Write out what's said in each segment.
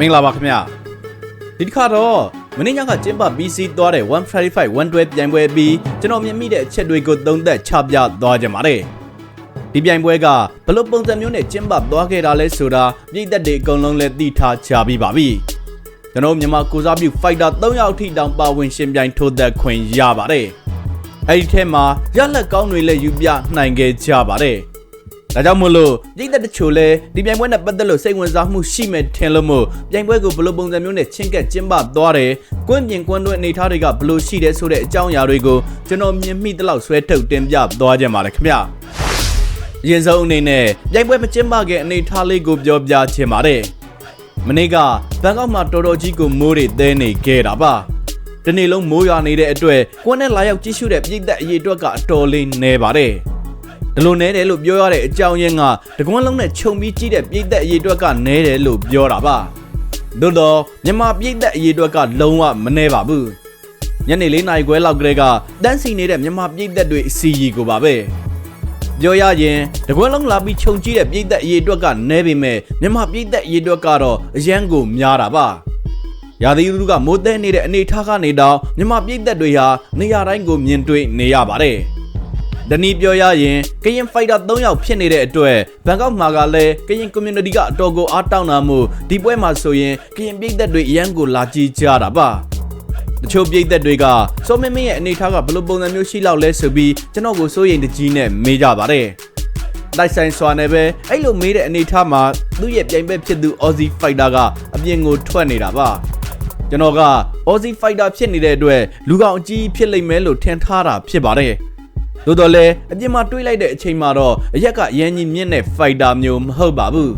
မင်္ဂလာပါခင်ဗျာဒီတစ်ခါတော့မင်းညကကျင်းပ BC သွားတဲ့135 112ပြိုင်ပွဲပြီးကျွန်တော်မြင်မိတဲ့အချက်တွေကိုသုံးသပ်ချပြသွားကြပါတယ်ဒီပြိုင်ပွဲကဘယ်လိုပုံစံမျိုးနဲ့ကျင်းပသွားခဲ့တာလဲဆိုတာပြည်သက်တွေအကုန်လုံးလည်းသိထားကြပြီးပါပြီကျွန်တော်မြန်မာကိုစားပြု fighter 3ယောက်ထိတောင်ပါဝင်ရှင်ပြိုင်ထိုးသက်ခွင့်ရပါတယ်အဲ့ဒီထဲမှာရလက်ကောင်းတွေလည်းယူပြနိုင်ခဲ့ကြပါတယ် ဒါကြောင့်မို့လို့ပြည်သက်တချို့လဲဒီပြိုင်ပွဲနဲ့ပတ်သက်လို့စိတ်ဝင်စားမှုရှိမဲ့ထင်လို့မို့ပြိုင်ပွဲကိုဘယ်လိုပုံစံမျိုးနဲ့ချင်းကပ်ကျင်းပသွားတယ်။ကွင်းပြင်ကွင်းတွင်းအနေအထားတွေကဘယ်လိုရှိတယ်ဆိုတဲ့အကြောင်းအရာတွေကိုကျွန်တော်မြင်မိသလောက်ဆွဲထုတ်တင်ပြသွားကြပါမယ်ခင်ဗျာ။အရင်ဆုံးအနေနဲ့ပြိုင်ပွဲမကျင်းပခင်အနေအထားလေးကိုပြောပြချင်ပါတယ်။မနေ့ကဘန်ကောက်မှာတော်တော်ကြီးကိုမိုးတွေသဲနေခဲ့တာပါ။ဒီနေ့လုံးမိုးရွာနေတဲ့အတွက်ကွန်းနဲ့လာရောက်ကြည့်ရှုတဲ့ပြည်သက်အရေးအတွက်ကအတော်လေးနေပါတယ်။ ဒီလိုနဲတယ်လို့ပြောရတဲ့အကြောင်းရင်းကတကွန်းလုံးနဲ့ခြုံပြီးကြည့်တဲ့ပြည်သက်အရေးအတွက်ကနဲတယ်လို့ပြောတာပါ။သို့တော့မြန်မာပြည်သက်အရေးအတွက်ကလုံးဝမနှဲပါဘူး။ညနေ၄နာရီခွဲလောက်ကလေးကတန်းစီနေတဲ့မြန်မာပြည်သက်တွေအစီအီကိုပါပဲ။ပြောရရင်တကွန်းလုံးလာပြီးခြုံကြည့်တဲ့ပြည်သက်အရေးအတွက်ကနဲပေမဲ့မြန်မာပြည်သက်အရေးအတွက်ကတော့အရန်ကိုများတာပါ။ရာသီဥတုကမိုးတဲနေတဲ့အနေအထားကနေတော့မြန်မာပြည်သက်တွေဟာနေရာတိုင်းကိုမြင်တွေ့နေရပါတယ်။ ဒနီပြောရရင်ကရင်ဖိုက်တာ3ယောက်ဖြစ်နေတဲ့အတွက်ဘန်ကောက်မှာကလည်းကရင် community ကအတော်ကိုအားတောင်းတာမို့ဒီပွဲမှာဆိုရင်ကရင်ပြည်သက်တွေအရန်ကိုလာကြည့်ကြတာပါတချို့ပြည်သက်တွေကစောမင်းမင်းရဲ့အနေထားကဘယ်လိုပုံစံမျိုးရှိလောက်လဲဆိုပြီးကျွန်တော်ကိုစိုးရိမ်တကြီးနဲ့မေးကြပါတယ်တိုက်ဆိုင်စွာနဲ့ပဲအဲ့လိုမေးတဲ့အနေထားမှာသူ့ရဲ့ပြိုင်ဘက်ဖြစ်သူ Aussie Fighter ကအပြင်ကိုထွက်နေတာပါကျွန်တော်က Aussie Fighter ဖြစ်နေတဲ့အတွက်လူကောင်အကြီးဖြစ်လိမ့်မယ်လို့ထင်ထားတာဖြစ်ပါတယ် သို့တော်လည်းအပြင်မှာတွေးလိုက်တဲ့အချိန်မှာတော့အရက်ကရန်ကြီးမြင့်တဲ့ fighter မျိုးမဟုတ်ပါဘူး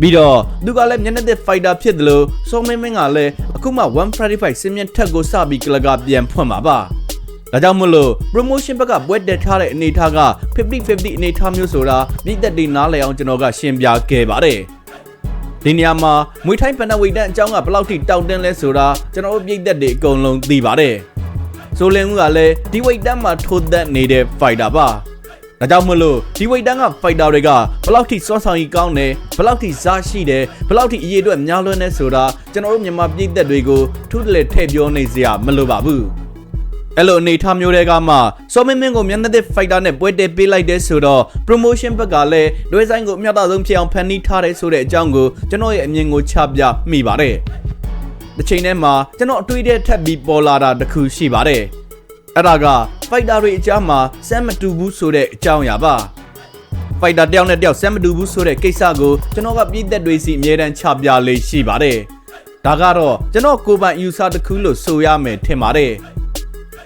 ပြီးတော့သူကလည်းမျက်နှာသစ် fighter ဖြစ်တယ်လို့စောမင်းမင်းကလည်းအခုမှ135စင်မြင့်ထက်ကိုစပြီးကလကပြန်ဖွင့်ပါပါဒါကြောင့်မလို့ promotion ဘက်ကဘွဲတက်ထားတဲ့အနေအထားက50-50အနေအထားမျိုးဆိုတာပြည်သက်တွေနားလည်အောင်ကျွန်တော်ကရှင်းပြခဲ့ပါတယ်ဒီနေရာမှာမွေထိုင်းပနဝိတန်အကြောင်းကဘယ်လောက်ထိတောက်တင်းလဲဆိုတာကျွန်တော်တို့ပြည်သက်တွေအကုန်လုံးသိပါတယ် ဆိုလင်ဦးကလည်းဒီဝိတ်တန်းမှာထိုးသက်နေတဲ့ fighter ပါဒါကြောင့်မလို့ဒီဝိတ်တန်းက fighter တွေကဘယ်လောက်ထိစွမ်းဆောင်ရည်ကောင်းတယ်ဘယ်လောက်ထိဇာရှိတယ်ဘယ်လောက်ထိအရေးအတွက်များလွန်းနေဆိုတာကျွန်တော်တို့မြန်မာပြည်သက်တွေကိုထူးတလဲထည့်ပြောနေစရာမလိုပါဘူးအဲ့လိုအနေထားမျိုးတွေကမှစောမင်းမင်းကိုမျက်နှာသစ် fighter နဲ့ပွဲတက်ပေးလိုက်တဲ့ဆိုတော့ promotion ဘက်ကလည်းလွယ်ဆိုင်ကိုအမြတ်အဆုံးဖြစ်အောင်ဖန်တီးထားတဲ့ဆိုတဲ့အကြောင်းကိုကျွန်တော်ရဲ့အမြင်ကိုချပြမိပါတယ် တစ်ချိန်တည်းမှာကျွန်တော်အတွေးတဲ့ထပ်ပြီးပေါ်လာတာတခုရှိပါတယ်အဲ့ဒါက fighter တွေအကြားမှာစမ်းမတူဘူးဆိုတဲ့အကြောင်းအရာပါ fighter တယောက်နဲ့တယောက်စမ်းမတူဘူးဆိုတဲ့ကိစ္စကိုကျွန်တော်ကပြည်သက်တွေစီအမြဲတမ်းချပြလေးရှိပါတယ်ဒါကတော့ကျွန်တော်ကိုယ်ပိုင်ယူဆတစ်ခုလို့ဆိုရမယ်ထင်ပါတယ်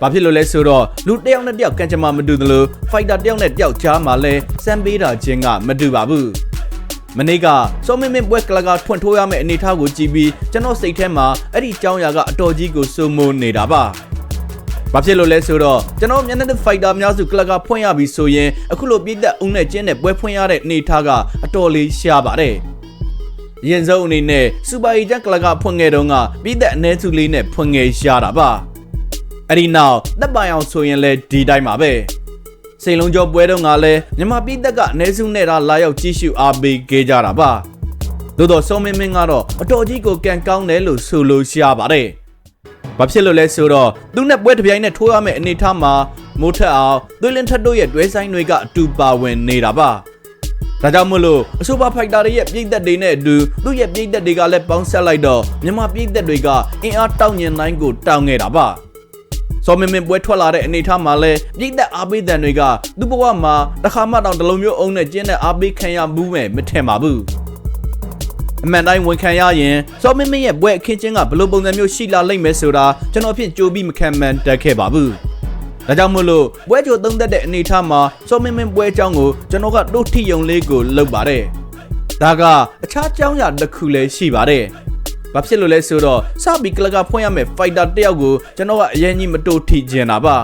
ဘာဖြစ်လို့လဲဆိုတော့လူတစ်ယောက်နဲ့တစ်ယောက်ကံကြမ္မာမတူသလို fighter တစ်ယောက်နဲ့တစ်ယောက်ကြားမှာလဲစမ်းပေးတာချင်းကမတူပါဘူး မနေ့ကစောမင်းမင်းပွဲကလကထွန့်ထိုးရမယ့်အနေအထားကိုကြည့်ပြီးကျွန်တော်စိတ်ထဲမှာအဲ့ဒီကြောင်းရာကအတော်ကြီးကိုစိုးမိုးနေတာပါ။ဘာဖြစ်လို့လဲဆိုတော့ကျွန်တော်မျက်နှာသစ်ဖိုက်တာများစုကလကဖွင့်ရပြီဆိုရင်အခုလိုပြည်သက်ဦးနဲ့ကျင်းနဲ့ပွဲဖွင့်ရတဲ့အနေအထားကအတော်လေးရှားပါတယ်။ရင်ဆုံးအနေနဲ့စူပါအီဂျန်ကလကဖွင့်ခဲ့တုန်းကပြည်သက်အနေစုလေးနဲ့ဖွင့်ခဲ့ရှားတာပါ။အဲ့ဒီနောက်တပ်ပိုင်အောင်ဆိုရင်လည်းဒီတိုင်းပါပဲ။ စိန်လုံးကျော်ပွဲတုန်းကလည်းမြန်မာပြည်သက်ကအ ਨੇ စုနဲ့တာလာရောက်ကြည့်ရှုအားပေးခဲ့ကြတာပါသို့တော့စုံမင်းမင်းကတော့အတော်ကြီးကိုကန်ကောင်းတယ်လို့ဆိုလို့ရှားပါတယ်ဘာဖြစ်လို့လဲဆိုတော့သူနဲ့ပွဲတစ်ပြိုင်နဲ့ထိုးရမယ့်အနေအထားမှာမိုးထက်အောင်သွေးလင်းထက်တို့ရဲ့တွဲဆိုင်တွေကအတူပါဝင်နေတာပါဒါကြောင့်မို့လို့အဆိုပါဖိုက်တာတွေရဲ့ပြည်သက်တွေနဲ့အတူသူ့ရဲ့ပြည်သက်တွေကလည်းပေါင်းဆက်လိုက်တော့မြန်မာပြည်သက်တွေကအင်အားတောင်းညင်တိုင်းကိုတောင်းခဲ့တာပါ စောမင်းမင်းပွဲထွက်လာတဲ့အနေအထားမှာလဲပြိသက်အားပေးတဲ့တွေကသူ့ဘဝမှာတစ်ခါမှတောင်တလုံးမျိုးအုံနဲ့ကျင်းတဲ့အားပေးခံရမှုမဲ့မထင်ပါဘူးအမှန်တိုင်းဝန်ခံရရင်စောမင်းမင်းရဲ့ပွဲအခင်းချင်းကဘယ်လိုပုံစံမျိုးရှိလာလိမ့်မယ်ဆိုတာကျွန်တော်အဖြစ်ကြိုးပြီးမခံမှန်တက်ခဲ့ပါဘူးဒါကြောင့်မို့လို့ပွဲကြိုသုံးသက်တဲ့အနေအထားမှာစောမင်းမင်းပွဲအကြောင်းကိုကျွန်တော်ကတိုးထီယုံလေးကိုလုပ်ပါတယ်ဒါကအခြားအကြောင်းအရာတစ်ခုလည်းရှိပါတယ် ဘာဖြစ်လို့လဲဆိုတော့စပီကလကဖွင့်ရမယ့် fighter တယောက်ကိုကျွန်တော်ကအရင်ကြီးမတိုးထိကျင်တာပါ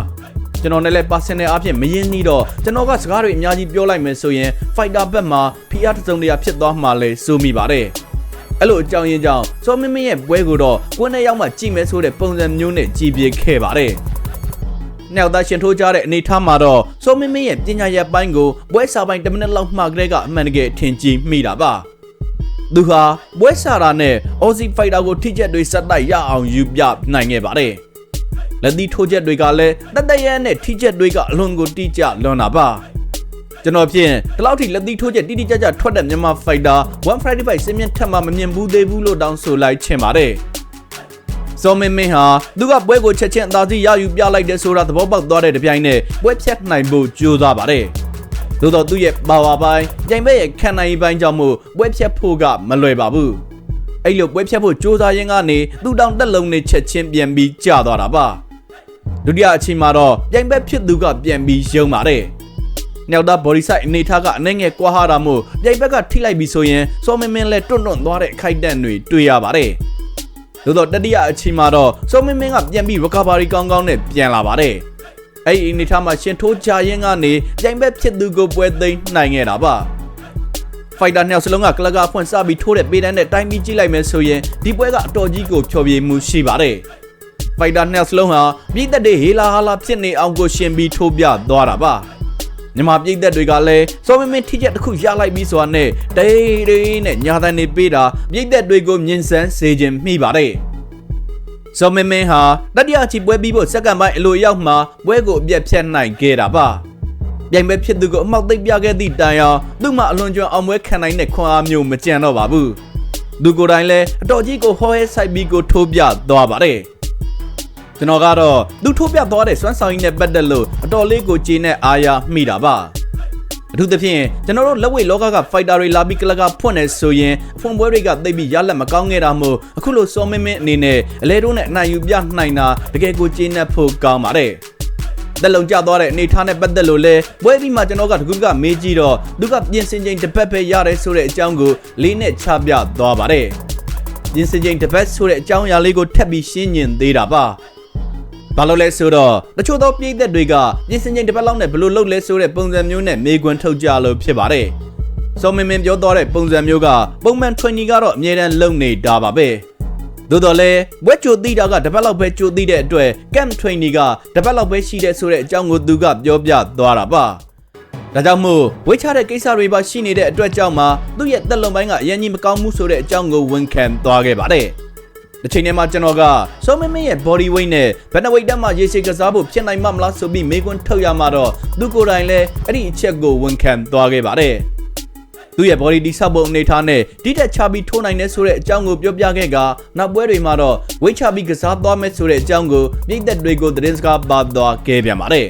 ကျွန်တော်နဲ့လည်း personal အဖြစ်မရင်းနှီးတော့ကျွန်တော်ကစကားတွေအများကြီးပြောလိုက်မယ်ဆိုရင် fighter ဘက်မှာ PR တစ်စုံတရာဖြစ်သွားမှလည်းစိုးမိပါတယ်အဲ့လိုအကြောင်းရင်းကြောင့်စောမင်းမင်းရဲ့ပွဲကိုတော့ကွန်းနဲ့ရောက်မှကြည့်မယ်ဆိုတဲ့ပုံစံမျိုးနဲ့ကြည်ပြခဲ့ပါတယ်။နောက်သားရှင်ထိုးကြတဲ့အနေထားမှာတော့စောမင်းမင်းရဲ့ပညာရပ်ပိုင်းကိုပွဲစာပိုင်း10မိနစ်လောက်မှကလေးကအမှန်တကယ်ထင်ကြီးမိတာပါ။ သူဟာပွဲစာရာနဲ့ Aussie Fighter ကိုထိချက်တွေဆက်တိုက်ရအောင်ယူပြနိုင်ခဲ့ပါတယ်လက်သီးထိုးချက်တွေကလည်းတတရဲနဲ့ထိချက်တွေကအလွန်ကိုတိကျလွန်တာပါကျွန်တော်ဖြင့်ဒီလောက်ထိလက်သီးထိုးချက်တိတိကျကျထွက်တဲ့မြန်မာ Fighter 155စင်မြင့်ထက်မှမမြင်ဘူးသေးဘူးလို့တောင်းဆိုလိုက်ချင်ပါတယ်ဇော်မင်းမင်းဟာသူကပွဲကိုချက်ချင်းအသာစီရယူပြလိုက်တဲ့ဆိုတာသဘောပေါက်သွားတဲ့တပြိုင်နက်ပွဲဖြတ်နိုင်ဖို့ကြိုးစားပါတယ်။ သို့တော့သူ့ရဲ့ပါဝါပိုင်းပြိုင်ဘက်ရဲ့ခံနိုင်ရည်ပိုင်းကြောင့်မို့ပွဲဖြတ်ဖို့ကမလွယ်ပါဘူး။အဲ့လိုပွဲဖြတ်ဖို့ကြိုးစားရင်းကနေသူ့တောင်တက်လုံးနဲ့ချက်ချင်းပြန်ပြီးကျသွားတာပါ။ဒုတိယအချိန်မှာတော့ပြိုင်ဘက်ဖြစ်သူကပြန်ပြီးယုံပါတယ်။နောက်သား body side အနေထားကအနှဲငယ်ကွာဟာတာမို့ပြိုင်ဘက်ကထိလိုက်ပြီးဆိုရင်စောမင်းမင်းလည်းတွန့်တွန့်သွားတဲ့အခိုက်အတန့်တွေတွေ့ရပါတယ်။သို့တော့တတိယအချိန်မှာတော့စောမင်းမင်းကပြန်ပြီး recovery ကောင်းကောင်းနဲ့ပြန်လာပါတယ်။ အဲ့ဒီအနေထားမှာရှင်ထိုးချရင်ကနေပြိုင်ဘက်ဖြစ်သူကိုပွဲသိမ်းနိုင်ခဲ့တာပါ။ fighter နှစ်ယောက်စလုံးကကလကာဖွင့်စပြီးထိုးတဲ့ပေးတန်းနဲ့တိုင်းပြီးကြည့်လိုက်မယ်ဆိုရင်ဒီပွဲကအတော်ကြီးကိုဖြောပြမှုရှိပါတယ်။ fighter နှစ်ယောက်စလုံးဟာပြည်သက်တွေဟေလာဟာလာဖြစ်နေအောင်ကိုရှင်ပြီးထိုးပြသွားတာပါ။မြန်မာပြည်သက်တွေကလည်းစောမင်းမင်းထိချက်တစ်ခုရလိုက်ပြီးဆိုတာနဲ့တေးတေးနဲ့ညာတန်နေပေးတာပြည်သက်တွေကိုမြင်ဆန်းစေခြင်းမိပါတယ်။ စောမင်းမင်းဟာတတိယချီပွဲပြီးဖို့စက္ကန့်ပိုင်းအလိုရောက်မှပွဲကိုအပြတ်ဖြတ်နိုင်ခဲ့တာပါ။ပြိုင်ပွဲဖြစ်သူကိုအမောက်သိပ်ပြခဲ့သည့်တိုင်အောင်သူ့မှာအလွန်ကျွံအောင်ပွဲခံနိုင်တဲ့ခွန်အားမျိုးမကြံတော့ပါဘူး။သူကိုယ်တိုင်လည်းအတော်ကြီးကိုဟောဟဲဆိုင်ပြီးကိုထိုးပြသွားပါတယ်။ကျွန်တော်ကတော့သူထိုးပြသွားတဲ့စွမ်းဆောင်ရည်နဲ့ပတ်သက်လို့အတော်လေးကိုကျေနပ်အားရမိတာပါ အထူးသဖြင့်ကျွန်တော်တို့လက်ဝဲလောကက fighter တွေလာပြီးကလကဖွင့်နေဆိုရင်အဖွင့်ပွဲတွေကသိပ်ပြီးရလက်မကောင်းခဲ့တာမို့အခုလိုစောမင်းမင်းအနေနဲ့အလဲတို့နဲ့အနိုင်ယူပြနိုင်တာတကယ်ကိုကျေနပ်ဖို့ကောင်းပါတယ်တက်လုံကျသွားတဲ့အနေထားနဲ့ပတ်သက်လို့လဲပွဲပြီးမှကျွန်တော်ကတကူကမေးကြည့်တော့သူကပြင်ဆင်ချိန်တစ်ပတ်ပဲရတယ်ဆိုတဲ့အကြောင်းကိုလေးနဲ့ချပြသွားပါတယ်ပြင်ဆင်ချိန်တစ်ပတ်ဆိုတဲ့အကြောင်းအရာလေးကိုထပ်ပြီးရှင်းညင်သေးတာပါ ဘာလို့လဲဆိုတော့တချို့သောပြည်သက်တွေကပြင်ဆင်ချိန်တစ်ပတ်လောက်နဲ့ဘယ်လိုလုပ်လဲဆိုတဲ့ပုံစံမျိုးနဲ့မေးခွန်းထုတ်ကြလို့ဖြစ်ပါတယ်။စောမင်းမင်းပြောသွားတဲ့ပုံစံမျိုးကပုံမှန် training ကတော့အမြဲတမ်းလုပ်နေတာပါပဲ။သို့တော်လည်းဝက်ကြိုသိတာကတစ်ပတ်လောက်ပဲကြိုသိတဲ့အတွက် camp training ကတစ်ပတ်လောက်ပဲရှိတဲ့ဆိုတဲ့အကြောင်းကိုသူကပြောပြသွားတာပါ။ဒါကြောင့်မို့ဝေးချတဲ့ကိစ္စတွေပါရှိနေတဲ့အတွက်ကြောင့်မှသူ့ရဲ့သက်လုံပိုင်းကအရင်ကြီးမကောင်းမှုဆိုတဲ့အကြောင်းကိုဝန်ခံသွားခဲ့ပါတယ်။ တစ်ချိန်တည်းမှာကျွန်တော်ကစောမင်းမင်းရဲ့ body weight နဲ့ဘယ်နှ weight တက်မှရေရှည်ကစားဖို့ဖြစ်နိုင်မှမလားဆိုပြီးမေးခွန်းထုတ်ရမှာတော့သူကိုယ်တိုင်လည်းအဲ့ဒီအချက်ကိုဝန်ခံသွားခဲ့ပါတယ်သူ့ရဲ့ body တိဆောက်ပုံအနေထားနဲ့တိတက်ချပြီးထိုးနိုင်တဲ့ဆိုတဲ့အကြောင်းကိုပြောပြခဲ့ကနောက်ပွဲတွေမှာတော့ weight ချပြီးကစားသွားမယ်ဆိုတဲ့အကြောင်းကိုပြည်သက်တွေကိုသတင်းစကားပါသွားခဲ့ပြန်ပါတယ်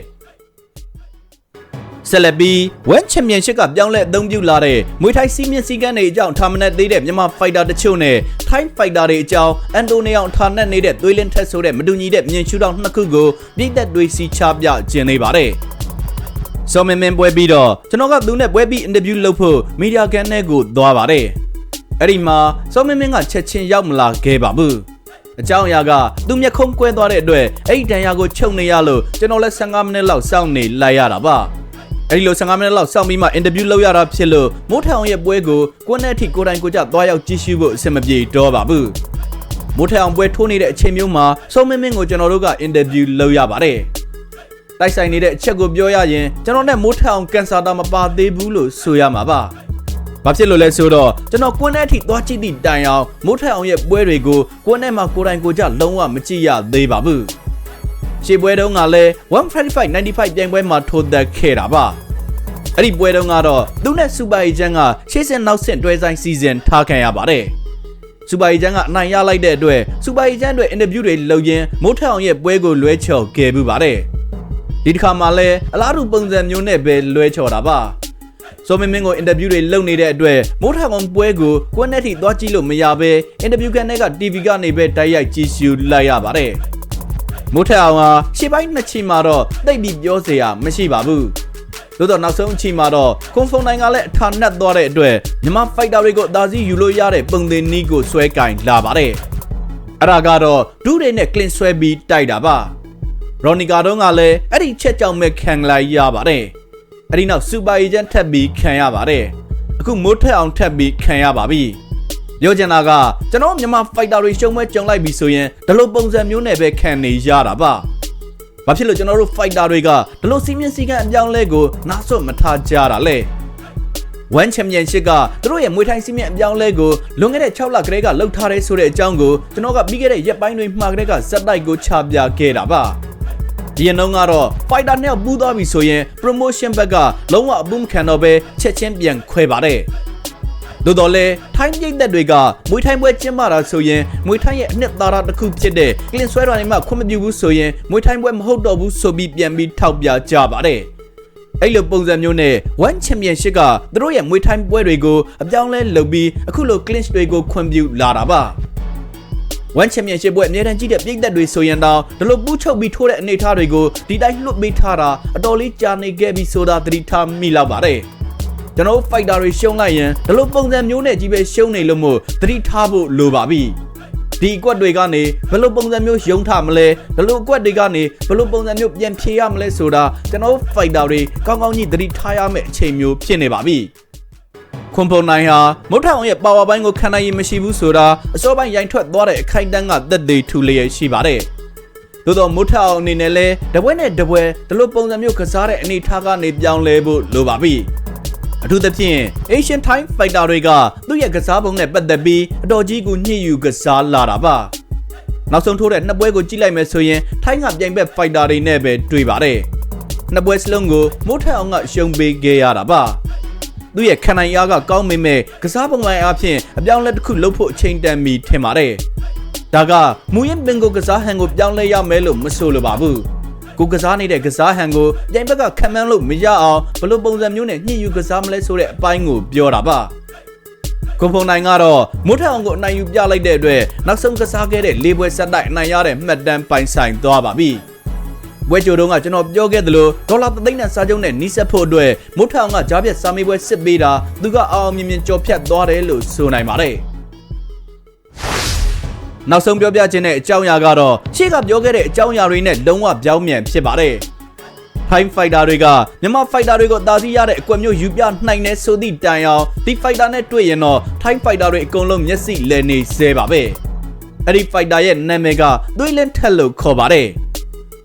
ဆက်လက်ပြီးဝမ်ချန်ပီယံရှစ်ကပြောင်းလဲအသုံးပြုလာတဲ့မွေထိုင်းစီးမြင့်စည်းကမ်းတွေအကြောင်းထာမနက်သေးတဲ့မြန်မာဖိုက်တာတချို့နဲ့ထိုင်းဖိုက်တာတွေအကြောင်းအန်တိုနီယောထာနက်နေတဲ့သွေးလင်းထက်ဆိုတဲ့မတူညီတဲ့မြင်ရှုထောင့်နှစ်ခုကိုပြည်သက်တွေစီချပြခြင်းနေပါတယ်။စောမင်းမင်းပွဲပြီးတော့ကျွန်တော်ကသူနဲ့ပွဲပြီးအင်တာဗျူးလုပ်ဖို့မီဒီယာကန်ထဲကိုသွားပါတယ်။အဲ့ဒီမှာစောမင်းမင်းကချက်ချင်းရောက်မလာခဲ့ပါဘူး။အကြောင်းအရာကသူမျက်ခုံးကွဲသွားတဲ့အတွက်အဲ့ဒီတန်ရာကိုချုပ်နေရလို့ကျွန်တော်လည်း15မိနစ်လောက်စောင့်နေလိုက်ရတာပါ။ အဲ့ဒီလို15မိနစ်လောက်စောင့်ပြီးမှအင်တာဗျူးလုပ်ရတာဖြစ်လို့မိုးထောင်ရဲ့ပွဲကိုကိုနဲ့အထိကိုတိုင်ကိုကြသွားရောက်ကြည့်ရှုဖို့အဆင်မပြေတော့ပါဘူးမိုးထောင်ပွဲထိုးနေတဲ့အချိန်မျိုးမှာဆုံးမင်းမင်းကိုကျွန်တော်တို့ကအင်တာဗျူးလုပ်ရပါတယ်တိုက်ဆိုင်နေတဲ့အချက်ကိုပြောရရင်ကျွန်တော်နဲ့မိုးထောင်ကန်ဆာတာမပါသေးဘူးလို့ဆိုရမှာပါဘာဖြစ်လို့လဲဆိုတော့ကျွန်တော်ကွန်းနဲ့အထိသွားကြည့်သည့်တိုင်အောင်မိုးထက်အောင်ရဲ့ပွဲတွေကိုကွန်းနဲ့မှာကိုတိုင်ကိုကြလုံးဝမကြည့်ရသေးပါဘူး ရှေ့ပွဲတုန်းကလည်း135 95ပြိုင်ပွဲမှာထိုးသက်ခဲ့တာပါအဲ့ဒီပွဲတုန်းကတော့သူနဲ့စူပါအေဂျင့်ကရှေ့ဆင်နောက်ဆင့်တွဲဆိုင်စီစဉ်ထားခံရပါတယ်စူပါအေဂျင့်ကအနိုင်ရလိုက်တဲ့အတွက်စူပါအေဂျင့်တွေအင်တာဗျူးတွေလုပ်ရင်းမိုးထအောင်ရဲ့ပွဲကိုလွဲချော်ခဲ့ပူပါတယ်ဒီတစ်ခါမှလည်းအလားတူပုံစံမျိုးနဲ့ပဲလွဲချော်တာပါစောမင်းမင်းကိုအင်တာဗျူးတွေလုပ်နေတဲ့အတွက်မိုးထောင်ပွဲကိုကွန်းနဲ့ထိသွားကြည့်လို့မရဘဲအင်တာဗျူးကန်ထဲက TV ကနေပဲတိုက်ရိုက်ကြည့်ရှုလိုက်ရပါတယ် မိုးထက်အောင်ကရှေ့ပိုင်းနှစ်ချီမှာတော့တိတ်ပြီးပြောစရာမရှိပါဘူးသို့တော့နောက်ဆုံးအချိန်မှာတော့ကွန်ဖုန်နိုင်ကလည်းအထာနှက်သွားတဲ့အတွက်မြန်မာဖိုက်တာတွေကိုအသာစီးယူလို့ရတဲ့ပုံသင်နီးကိုဆွဲကင်လာပါတယ်အဲ့ဒါကတော့ဒူးတွေနဲ့ကလင်ဆွဲပြီးတိုက်တာပါရော်နီကာတော့ကလည်းအဲ့ဒီချက်ကြောင့်ပဲခံလိုက်ရပါတယ်အဲ့ဒီနောက်စူပါအေဂျင့်ထပ်ပြီးခံရပါတယ်အခုမိုးထက်အောင်ထပ်ပြီးခံရပါပြီ ပြောချင်တာကကျွန်တော်မြန်မာဖိုက်တာတွေရှုံးမဲ့ကြုံလိုက်ပြီဆိုရင်ဒီလိုပုံစံမျိုးနဲ့ပဲခံနေရတာပါ။ဘာဖြစ်လို့ကျွန်တော်တို့ fighter တွေကဒီလိုစီးမြင့်စည်းကမ်းအပြောင်းလဲကိုနားဆွတ်မထားကြတာလဲ။ One Championship ကသူတို့ရဲ့မွေထိုင်းစီးမြင့်အပြောင်းအလဲကိုလွန်ခဲ့တဲ့6လကတည်းကလှုပ်ထားတဲ့ဆိုတဲ့အကြောင်းကိုကျွန်တော်ကပြီးခဲ့တဲ့ရက်ပိုင်းတွေမှာကတည်းကဇက်တိုက်ကိုချပြခဲ့တာပါဒီအနှုံးကတော့ fighter နဲ့ပူးသွားပြီဆိုရင် promotion ဘက်ကလုံးဝအပူးမခံတော့ပဲချက်ချင်းပြန်ခွဲပါတယ် သို့တော်လဲထိုင်းပြိတ်သက်တွေကမွေထိုင်းပွဲကျင်းပတာဆိုရင်မွေထိုင်းရဲ့အနှစ်သာရတစ်ခုဖြစ်တဲ့ကလင်ဆွဲတော်နေမှခွင့်မပြုဘူးဆိုရင်မွေထိုင်းပွဲမဟုတ်တော့ဘူးဆိုပြီးပြန်ပြီးထောက်ပြကြပါတယ်အဲ့လိုပုံစံမျိုးနဲ့ One Championship ကသူတို့ရဲ့မွေထိုင်းပွဲတွေကိုအပြောင်းလဲလုပ်ပြီးအခုလို clinch တွေကိုခွင့်ပြုလာတာပါ One Championship ပွဲအမြဲတမ်းကြည့်တဲ့ပြည်သက်တွေဆိုရင်တော့ဒီလိုပူးချုပ်ပြီးထိုးတဲ့အနေအထားတွေကိုဒီတိုင်းလွတ်ပေးထားတာအတော်လေးကြာနေခဲ့ပြီဆိုတာသတိထားမိလောက်ပါတယ် ကျွန်တော် fighter တွေရှုံးလိုက်ရင်ဒီလိုပုံစံမျိုးနဲ့ကြီးပဲရှုံးနေလို့မို့သတိထားဖို့လိုပါပြီဒီအကွက်တွေကနေဘယ်လိုပုံစံမျိုးယုံထမလဲဘယ်လိုအကွက်တွေကနေဘယ်လိုပုံစံမျိုးပြန်ဖြေရမလဲဆိုတာကျွန်တော် fighter တွေကောင်းကောင်းကြီးသတိထားရမယ့်အချိန်မျိုးဖြစ်နေပါပြီခွန်ဖုံနိုင်ဟာမုတ်ထောင်ရဲ့ပါဝါပိုင်းကိုခံနိုင်ရမရှိဘူးဆိုတာအစောပိုင်းရိုင်ထွက်သွားတဲ့အခိုင်အတန်းကသက်သေထူလျက်ရှိပါတယ်။သို့တော့မုတ်ထောင်အနေနဲ့လဲတပွဲနဲ့တပွဲဒီလိုပုံစံမျိုးကစားတဲ့အနေအထားကနေပြောင်းလဲဖို့လိုပါပြီ။ အထူးသဖြင့် Asian Time Fighter တွေကသူ့ရဲ့ကစားပုံနဲ့ပတ်သက်ပြီးအတော်ကြီးကိုညှိယူကစားလာတာပါ။နောက်ဆုံးထိုးတဲ့နှစ်ပွဲကိုကြည့်လိုက်မယ်ဆိုရင်ထိုင်းကပြိုင်ဘက် fighter တွေနဲ့ပဲတွေ့ပါတယ်။နှစ်ပွဲစလုံးကိုမိုးထက်အောင်ကရှုံးပေးခဲ့ရတာပါ။သူ့ရဲ့ခံနိုင်အားကကောင်းပေမဲ့ကစားပုံလိုက်အားဖြင့်အပြောင်းလဲတစ်ခုလုပ်ဖို့အချိန်တန်မီထင်ပါတယ်။ဒါကမူရင်ပင်ကိုကစားဟန်ကိုပြောင်းလဲရမယ်လို့မဆိုလိုပါဘူး။ ကိုကစားနေတဲ့ကစားဟန်ကိုပြိုင်ဘက်ကခံမှန်းလို့မရအောင်ဘယ်လိုပုံစံမျိုးနဲ့ညှိယူကစားမလဲဆိုတဲ့အပိုင်းကိုပြောတာပါ။ကွန်ဖုန်နိုင်ကတော့မိုးထအောင်ကိုအနိုင်ယူပြလိုက်တဲ့အတွက်နောက်ဆုံးကစားခဲ့တဲ့လေးပွဲဆက်တိုက်အနိုင်ရတဲ့မှတ်တမ်းပိုင်ဆိုင်သွားပါပြီ။ဘွဲကြိုတုံးကကျွန်တော်ပြောခဲ့သလိုဒေါ်လာသသိန်းနဲ့စားကြုံနဲ့နီးစပ်ဖို့အတွက်မိုးထောင်ကကြားပြတ်စာမေးပွဲစစ်ပေးတာသူကအောင်အောင်မြင်မြင်ကြော်ဖြတ်သွားတယ်လို့ဆိုနိုင်ပါတယ် နောက်ဆုံးပြောပြခြင်းတဲ့အကြောင်းအရာကတော့ရှေ့ကပြောခဲ့တဲ့အကြောင်းအရာတွေနဲ့လုံးဝပြောင်းပြန်ဖြစ်ပါတယ် Time Fighter တွေကမြန်မာ Fighter တွေကိုတာစီရတဲ့အကွက်မျိုးယူပြနိုင်နေဆိုသည့်တိုင်အောင်ဒီ Fighter နဲ့တွေ့ရင်တော့ Time Fighter တွေအကုန်လုံးမျက်စိလဲနေစဲပါပဲအဲ့ဒီ Fighter ရဲ့နာမည်ကသွေးလင်းထက်လို့ခေါ်ပါတယ်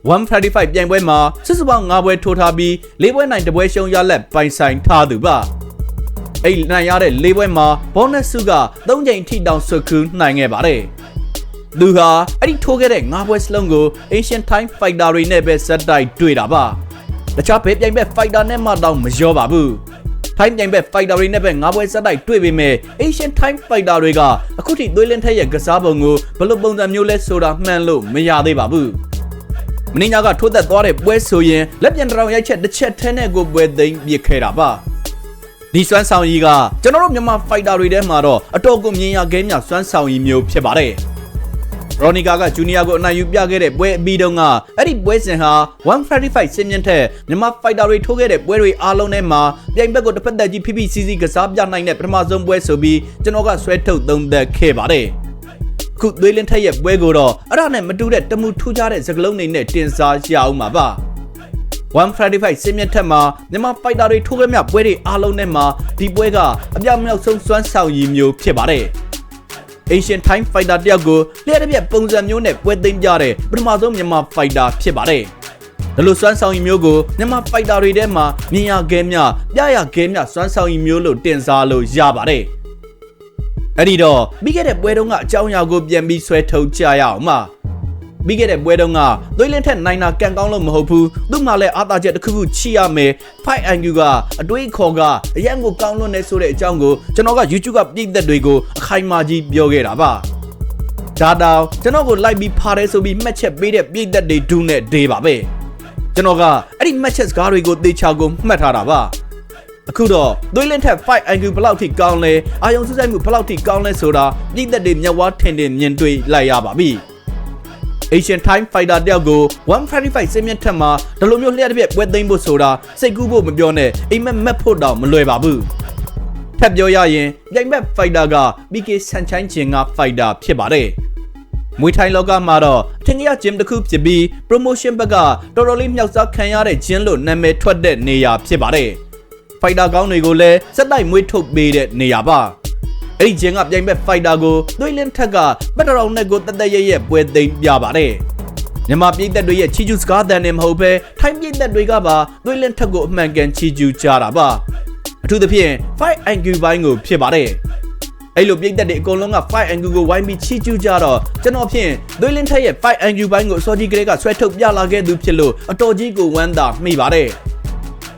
135ပြိုင်ပွဲမှာစစ်စပေါင်း9ပွဲထိုးထားပြီး၄ပွဲနိုင်တပွဲရှုံးရလက်ပိုင်ဆိုင်ထားသူပါအဲ့ဒီနိုင်ရတဲ့၄ပွဲမှာဘောနက်စုက3ချိန်ထိတောင်ဆွတ်ခူးနိုင်ခဲ့ပါတယ် သူဟာအဲ့ဒီထိုးခဲ့တဲ့9ပွဲစလုံးကို Asian Time Fighter တွေနဲ့ပဲဇက်တိုက်တွေ့တာပါတခြားဘဲပြိုင်ဘက် Fighter နဲ့မှတောင်မရောပါဘူးထိုင်းပြိုင်ဘက် Fighter တွေနဲ့ပဲငါးပွဲစက်တိုက်တွေ့ပေမဲ့ Asian Time Fighter တွေကအခုထိသွေးလင်းထက်ရဲ့ကစားပုံကိုဘယ်လိုပုံစံမျိုးလဲဆိုတာမှန်လို့မရသေးပါဘူးမင်းညာကထိုးသက်သွားတဲ့ပွဲဆိုရင်လက်ပြန်တောင်ရိုက်ချက်တစ်ချက်ထဲနဲ့ကိုပွဲသိမ်းပြစ်ခဲ့တာပါဒီစွမ်းဆောင်ရည်ကကျွန်တော်တို့မြန်မာဖိုက်တာတွေထဲမှာတော့အတော်ကိုမြင်ရခဲမြစွမ်းဆောင်ရည်မျိုးဖြစ်ပါတယ် ရော်နီကာကဂျူနီယာကိုအနိုင်ယူပြခဲ့တဲ့ပွဲအပြီးတုန်းကအဲ့ဒီပွဲစဉ်ဟာ135စင်မြင့်ထက်မြန်မာဖိုက်တာတွေထိုးခဲ့တဲ့ပွဲတွေအားလုံးထဲမှာပြိုင်ဘက်ကိုတစ်ဖက်သက်ကြီး PPCC ကစားပြနိုင်တဲ့ပထမဆုံးပွဲဆိုပြီးကျွန်တော်ကဆွဲထုတ်သုံးသက်ခဲ့ပါတယ်ခုသွေးလင်းထက်ရဲ့ပွဲကိုတော့အဲ့ဒါနဲ့မတူတဲ့တမှုထူးခြားတဲ့စကလုံးတွေနဲ့တင်စားရအောင်ပါပါ135စင်မြင့်ထက်မှာမြန်မာဖိုက်တာတွေထိုးခဲ့မြပွဲတွေအားလုံးနဲ့မှာဒီပွဲကအပြောင်မြောက်ဆုံးစွမ်းဆောင်ရည်မျိုးဖြစ်ပါတယ် Asian Time Fighter တယောက်ကိုလျှက်တစ်ပြက်ပုံစံမျိုးနဲ့ပွဲသိမ်းကြတဲ့ပထမဆုံးမြန်မာဖိုက်တာဖြစ်ပါတယ်ဒါလိုစွမ်းဆောင်ရည်မျိုးကိုမြန်မာဖိုက်တာတွေထဲမှာမြင်ရခဲမြပြရခဲမြစွမ်းဆောင်ရည်မျိုးလို့တင်စားလို့ရပါတယ်အဲ့ဒီတော့ပြီးခဲ့တဲ့ပွဲတုန်းကအကြောင်းအရာကိုပြန်ပြီးဆွဲထုတ်ကြရအောင်ပါ ပြီးခဲ့တဲ့ပွဲတုန်းကသွေးလင်းထက်နိုင်တာကန်ကောင်းလို့မဟုတ်ဘူးသူ့မှာလည်းအာသာချက်တစ်ခုခုချိရမယ် fight IQ ကအတွေးခေါ်ကအရန်ကိုကောင်းလွန်းနေဆိုတဲ့အကြောင်းကိုကျွန်တော်က YouTube ကပြည်သက်တွေကိုအခိုင်အမာကြီးပြောခဲ့တာပါဒါတောင်ကျွန်တော်ကိုလိုက်ပြီးဖားတယ်ဆိုပြီးမှတ်ချက်ပေးတဲ့ပြည်သက်တွေဒူးနဲ့ဒေးပါပဲကျွန်တော်ကအဲ့ဒီ match စကားတွေကိုသေချာကိုမှတ်ထားတာပါအခုတော့သွေးလင်းထက် fight IQ ဘယ်လောက်ထိကောင်းလဲအာယုံစူးစိုက်မှုဘယ်လောက်ထိကောင်းလဲဆိုတာပြည်သက်တွေမျက်ဝါးထင်ထင်မြင်တွေ့လိုက်ရပါပြီ Asian Time Fighter တယောက်ကို135စင်မြင့်ထက်မှာဒီလိုမျိုးလျှက်တစ်ပြက်ပွဲသိမ်းဖို့ဆိုတာစိတ်ကူးဖို့မပြောနဲ့အိမ်မက်မက်ဖို့တောင်မလွယ်ပါဘူးထပ်ပြောရရင်ပြိုင်ဘက် Fighter က BK ဆန်ချိုင်းချင်းက Fighter ဖြစ်ပါတယ်မွေထိုင်းလောကမှာတော့အထင်ကြီးဂျင်တစ်ခုဖြစ်ပြီး promotion ဘက်ကတော်တော်လေးမြောက်စားခံရတဲ့ဂျင်းလို့နာမည်ထွက်တဲ့နေရာဖြစ်ပါတယ်ဖိုက်တာကောင်းတွေကိုလည်းစက်တိုက်မွေးထုတ်ပေးတဲ့နေရာပါ အဲ့ဒီဂျင်ကပြိုင်ဘက်ဖိုက်တာကိုသွေးလင်းထက်ကပက်တရောင်နဲ့ကိုတသက်ရရဲ့ပွဲသိမ်းပြပါတယ်မြန်မာပြည်သက်တွေရဲ့ချီကျူစကားတန်နဲ့မဟုတ်ပဲထိုင်းပြည်သက်တွေကပါသွေးလင်းထက်ကိုအမှန်ကန်ချီကျူကြတာပါအထူးသဖြင့်5 IQ ဘိုင်းကိုဖြစ်ပါတယ်အဲ့လိုပြိသက်တွေအကုန်လုံးက5 IQ ကိုဝိုင်းပြီးချီးကျူးကြတော့ကျွန်တော်ဖြင့်သွေးလင်းထက်ရဲ့5 IQ ဘိုင်းကိုအစောကြီးကလေးကဆွဲထုတ်ပြလာခဲ့သူဖြစ်လို့အတော်ကြီးကိုဝမ်းသာမိပါတယ်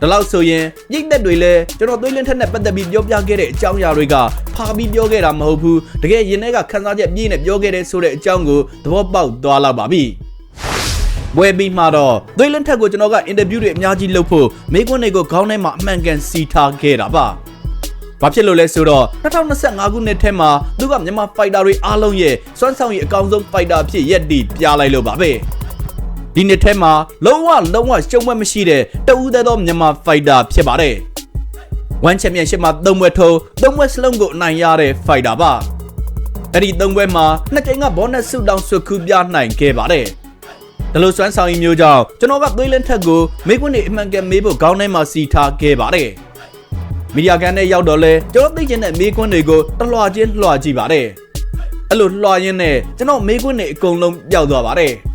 ဒါလို့ဆိုရင်ပြိသက်တွေလည်းကျွန်တော်သွေးလင်းထက်နဲ့ပတ်သက်ပြီးပြောပြခဲ့တဲ့အကြောင်းအရာတွေကဖာပြီးပြောခဲ့တာမဟုတ်ဘူးတကယ်ရင်ထဲကခန်းစားချက်ပြည့်နဲ့ပြောခဲ့တဲ့ဆိုတဲ့အကြောင်းကိုသဘောပေါက်သွားလောက်ပါပြီဘွဲပြီးမှတော့သွေးလင်းထက်ကိုကျွန်တော်ကအင်တာဗျူးတွေအများကြီးလုပ်ဖို့မိကွန်းတွေကိုခေါင်းထဲမှာအမှန်ကန်စီထားခဲ့တာပါ။ဘာဖြစ်လို့လဲဆိုတော့2025ခုနှစ်ထဲမှာသူကမြန်မာဖိုက်တာတွေအားလုံးရဲ့စွမ်းဆောင်ရည်အကောင်းဆုံးဖိုက်တာဖြစ်ရက်တီပြလိုက်လို့ပါပဲ။ ဒီနှစ်ထဲမှာလုံးဝလုံးဝရှုံးမမရှိတဲ့တဦးသေးသောမြန်မာဖိုက်တာဖြစ်ပါတယ်။ One Championship မှာ၃ဘွဲထိုး၃ဘွဲစလုံးကိုအနိုင်ရတဲ့ဖိုက်တာပါ။အဲ့ဒီ၃ဘွဲမှာနှစ်ကြိမ်ကဘောနက်ဆုတောင်းဆွခုပြနိုင်ခဲ့ပါတယ်။ဒါလို့စွမ်းဆောင်ရည်မျိုးကြောင့်ကျွန်တော်ကသွေးလင်းထက်ကိုမိကွန်းနေအမှန်ကန်မေးဖို့ခေါင်းထဲမှာစီထားခဲ့ပါတယ်။မီဒီယာကန်နဲ့ရောက်တော့လဲကျွန်တော်သိချင်တဲ့မေးခွန်းတွေကိုတလွှာချင်းလွှာကြည့်ပါတယ်။အဲ့လိုလွှာရင်းနဲ့ကျွန်တော်မေးခွန်းတွေအကုန်လုံးပျောက်သွားပါတယ်။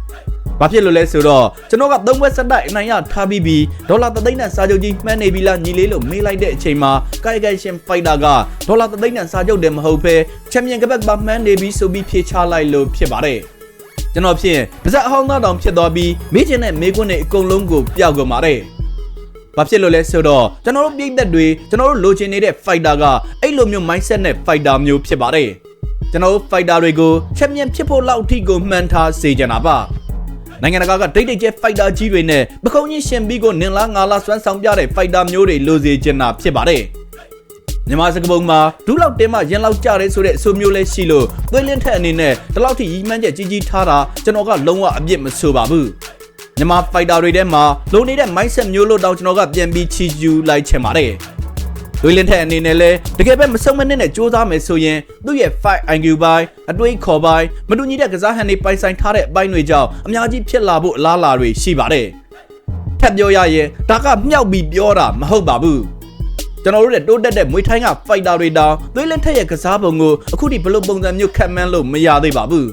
ဘာဖြစ်လို့လဲဆိုတော့ကျွန်တော်ကသုံးဘွဲဆက်တိုက်အနိုင်ရထားပြီးပြီးဒေါ်လာသသိန်းနဲ့စာချုပ်ကြီးမှန်းနေပြီလားညီလေးလို့မေးလိုက်တဲ့အချိန်မှာကာယကရှင်ဖိုက်တာကဒေါ်လာသသိန်းနဲ့စာချုပ်တယ်မဟုတ်ဘဲချန်ပီယံကပတ်ပါမှန်းနေပြီဆိုပြီးဖြေချလိုက်လို့ဖြစ်ပါတယ်။ကျွန်တော်ဖြင့်ပါဇက်အဟောင်းသားတောင်ဖြစ်သွားပြီးမိချင်တဲ့မိကွန်းတွေအကုန်လုံးကိုပျောက်ကုန်ပါတယ်။ဘာဖြစ်လို့လဲဆိုတော့ကျွန်တော်တို့ပြည်သက်တွေကျွန်တော်တို့လိုချင်နေတဲ့ fighter ကအဲ့လိုမျိုး mindset နဲ့ fighter မျိုးဖြစ်ပါတယ်။ကျွန်တော်တို့ fighter တွေကိုချက်မြင်ဖြစ်ဖို့လောက်အထိကိုမှန်ထားစေချင်တာပါ။ နိုင်ငံတကာကဒိတ်ဒိတ်ကျဲ fighter ကြီးတွေနဲ့ပကုံးကြီးရှင်ပြီးကိုနင်လားငါလားစွမ်းဆောင်ပြတဲ့ fighter မျိုးတွေလိုစေချင်တာဖြစ်ပါတယ်။မြန်မာစကပုံမှာဒူးလောက်တင်းမှရင်လောက်ကြတယ်ဆိုတဲ့အဆိုမျိုးလဲရှိလို့သွေးလင်းထက်အနေနဲ့ဒီလောက်ထိရီမှန်းချက်ကြီးကြီးထားတာကျွန်တော်ကလုံးဝအပြစ်မဆိုပါဘူးမြန်မာဖိုက်တာတွေထဲမှာလုံနေတဲ့ mindset မျိုးလို့တောင်ကျွန်တော်ကပြန်ပြီးချီကျူးလိုက်ချင်ပါတယ် သွေးလင်းထက်အနေနဲ့လဲတကယ်ပဲမဆုံးမနစ်နဲ့စူးစမ်းမယ်ဆိုရင်သူ့ရဲ့ fight IQ ပိုင်းအတွေးခေါ်ပိုင်းမတူညီတဲ့ကစားဟန်တွေပိုင်ဆိုင်ထားတဲ့အပိုင်းတွေကြောင့်အများကြီးဖြစ်လာဖို့အလားအလာတွေရှိပါတယ်ထပ်ပြောရရင်ဒါကမြောက်ပြီးပြောတာမဟုတ်ပါဘူးကျွန်တော်တို့တဲ့တိုးတက်တဲ့မွေထိုင်းကဖိုက်တာတွေတောင်သွေးလင်းထက်ရဲ့ကစားပုံကိုအခုထိဘလို့ပုံစံမျိုးခက်မှန်းလို့မရသေးပါဘူး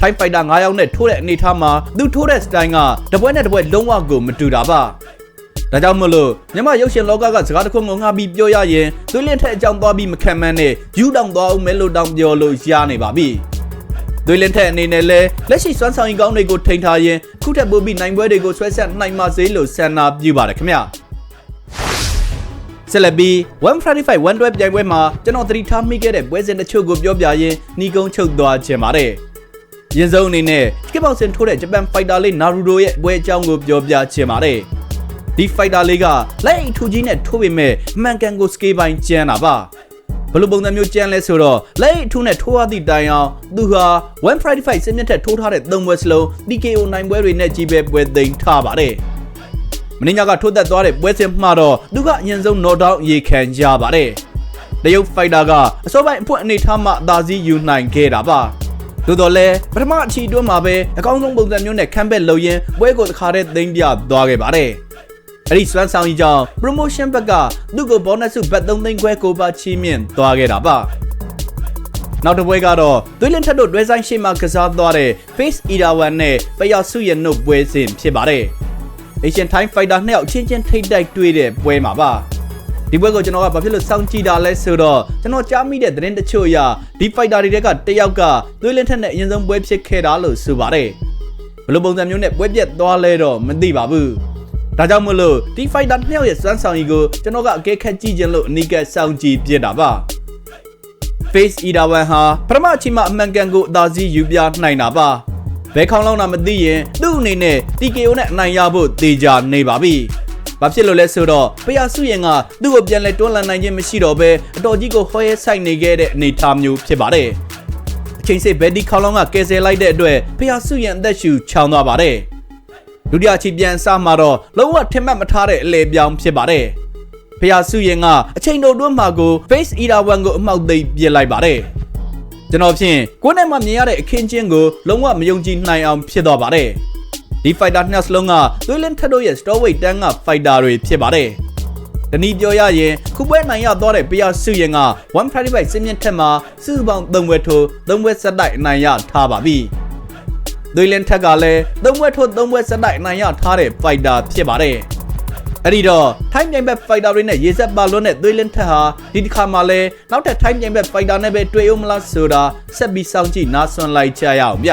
ထိုင်းဖိုက်တာ9ယောက်နဲ့ထိုးတဲ့အနေအထားမှာသူထိုးတဲ့စတိုင်ကတပွဲနဲ့တပွဲလုံးဝကိုမတူတာပါ ဒါကြောင့်မလို့မြမရုပ်ရှင်လောကကစကားတစ်ခုငုံငါပြီးပြောရရင်သွေးလင်းထက်အကြောင်းသွားပြီးမခံမှန်းနဲ့ယူတောင်သွားအောင်မဲလို့တောင်ပြောလို့ရနေပါပြီသွေးလင်းထက်အနေနဲ့လဲလက်ရှိစွမ်းဆောင်ရည်ကောင်းတွေကိုထိန်ထားရင်ခုထက်ပိုပြီးနိုင်ပွဲတွေကိုဆွဲဆက်နိုင်ပါစေလို့ဆန္ဒပြုပါတယ်ခင်ဗျာဆက်လက်ပြီး135 1 12ပြိုင်ပွဲမှာကျွန်တော်သတိထားမိခဲ့တဲ့ပွဲစဉ်တချို့ကိုပြောပြရင်းနီကုန်းချုပ်သွားခြင်းပါတယ်။ရင်စုံအနေနဲ့ kickboxing ထိုးတဲ့ဂျပန်ဖိုက်တာလေးနာရူတိုရဲ့ပွဲအကြောင်းကိုပြောပြခြင်းပါတယ်။ ဒီဖိုက်တာလေးကလက်အိတ်ထူကြီးနဲ့ထိုးပေမဲ့အမှန်ကန်ကိုစကေးပိုင်းကျန်းတာပါ။ဘယ်လိုပုံစံမျိုးကျန်းလဲဆိုတော့လက်အိတ်ထူနဲ့ထိုးရသည့်တိုင်အောင်သူဟာ135စစ်မြတ်ထက်ထိုးထားတဲ့သုံးပွဲစလုံး TKO နိုင်ပွဲတွေနဲ့ကြီးပဲပွဲသိမ်းထားပါတယ်။မင်းညကထိုးသက်သွားတဲ့ပွဲစဉ်မှာတော့သူကအရင်ဆုံး knock down ရေခံကြပါတယ်တရုတ်ဖိုက်တာကအစောပိုင်းအဖွင့်အနေထားမှအသာစီးယူနိုင်ခဲ့တာပါသို့တော်လဲပထမအချီတွန်းမှာပဲအကောင်းဆုံးပုံစံမျိုးနဲ့ခံဘက်လုံရင်းပွဲကိုတစ်ခါတည်းသိမ်းပြသွားခဲ့ပါတယ် အဲ့ဒီစွမ်းဆောင်ကြီးကြောင့် promotion ဘက်ကသူ့ကို bonus စုဘတ်3သိန်းခွဲကိုပါချီးမြှင့်သွားခဲ့တာပါနောက်တစ်ပွဲကတော့သွေးလင်းထက်တို့တွဲဆိုင်ရှိမှကစားသွားတဲ့ Face Eater 1နဲ့ပယောက်စုရဲ့နှုတ်ပွဲစဉ်ဖြစ်ပါတယ် Asian Time Fighter နှစ်ယောက်ချင်းချင်းထိတ်တိုက်တွေ့တဲ့ပွဲမှာပါဒီပွဲကိုကျွန်တော်ကဘာဖြစ်လို့စောင့်ကြည့်တာလဲဆိုတော့ကျွန်တော်ကြားမိတဲ့သတင်းတချို့အရဒီ fighter တွေတွေကတယောက်ကသွေးလင်းထက်နဲ့အရင်ဆုံးပွဲဖြစ်ခဲ့တာလို့ဆိုပါတယ်ဘယ်လိုပုံစံမျိုးနဲ့ပွဲပြတ်သွားလဲတော့မသိပါဘူး ဒါကြောင့်မလို့ဒီ fighter နှစ်ယောက်ရဲ့စွမ်းဆောင်ရည်ကိုကျွန်တော်ကအကဲခတ်ကြည့်ခြင်းလို့အနီးကပ်စောင့်ကြည့်ပြတာပါ Face Eater 1ဟာပထမအချိန်မှာအမှန်ကန်ကိုအသာစီးယူပြနိုင်တာပါဘယ်ခေါင်းလောင်းတာမသိရင်သူ့အနေနဲ့ TKO နဲ့အနိုင်ရဖို့တေချာနေပါပြီ။ဘာဖြစ်လို့လဲဆိုတော့ပယာစုရင်ကသူ့ကိုပြန်လဲတွန်းလှန်နိုင်ခြင်းမရှိတော့ဘဲအတော်ကြီးကိုဟောရဲဆိုင်နေခဲ့တဲ့အနေအထားမျိုးဖြစ်ပါတယ်။အချိန်စစ်ဘက်ဒီခေါင်းလောင်းကကယ်ဆယ်လိုက်တဲ့အတွက်ပယာစုရင်အသက်ရှူချောင်းသွားပါတယ်။ ဒုတိယချီပြန်စမှာတော့လုံးဝထင်မှတ်မထားတဲ့အလေပြောင်းဖြစ်ပါတယ်။ဖျားစုရင်ကအချိန်တော်တွန်းမှာကို Face Eater 1ကိုအမှောက်သိပ်ပြစ်လိုက်ပါတယ်။ကျွန်တော်ဖြင့်ကိုယ်နဲ့မှမြင်ရတဲ့အခင်းချင်းကိုလုံးဝမယုံကြည်နိုင်အောင်ဖြစ်သွားပါတယ်ဒီ fighter နှစ်စလုံးကသွေးလင်းထက်တို့ရဲ့ strawweight တန်းက fighter တွေဖြစ်ပါတယ်တနည်းပြောရရင်ခုပွဲနိုင်ရသွားတဲ့ပယာစုရင်က135စင်းမြင့်ထက်မှာစုစုပေါင်း3ဝက်ထိုး3ဝက်ဆက်တိုက်အနိုင်ရထားပါပြီ သွေးလင်းထက်ကလည်း3ဝက်ထိုး3ဝက်ဆက်တိုက်အနိုင်ရထားတဲ့ fighter ဖြစ်ပါတယ်အဲ့ဒီတော့ time ပြိုင်ဘက် fighter တွေနဲ့ရေဆက်ပါလွန်းတဲ့သွေးလင်းထက်ဟာဒီတစ်ခါမှလည်းနောက်ထပ် time ပြိုင်ဘက် fighter နဲ့ပဲတွေ့အောင်မလားဆိုတာဆက်ပြီးစောင့်ကြည့်နားဆွလိုက်ကြရအောင်ဗျ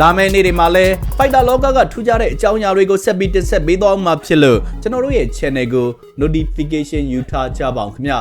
လာမယ့်နေ့တွေမှာလည်း fighter လောကကထူးခြားတဲ့အကြောင်းအရာတွေကိုဆက်ပြီးတင်ဆက်ပေးသွားမှာဖြစ်လို့ကျွန်တော်တို့ရဲ့ channel ကို notification ယူထားကြပါအောင်ခင်ဗျ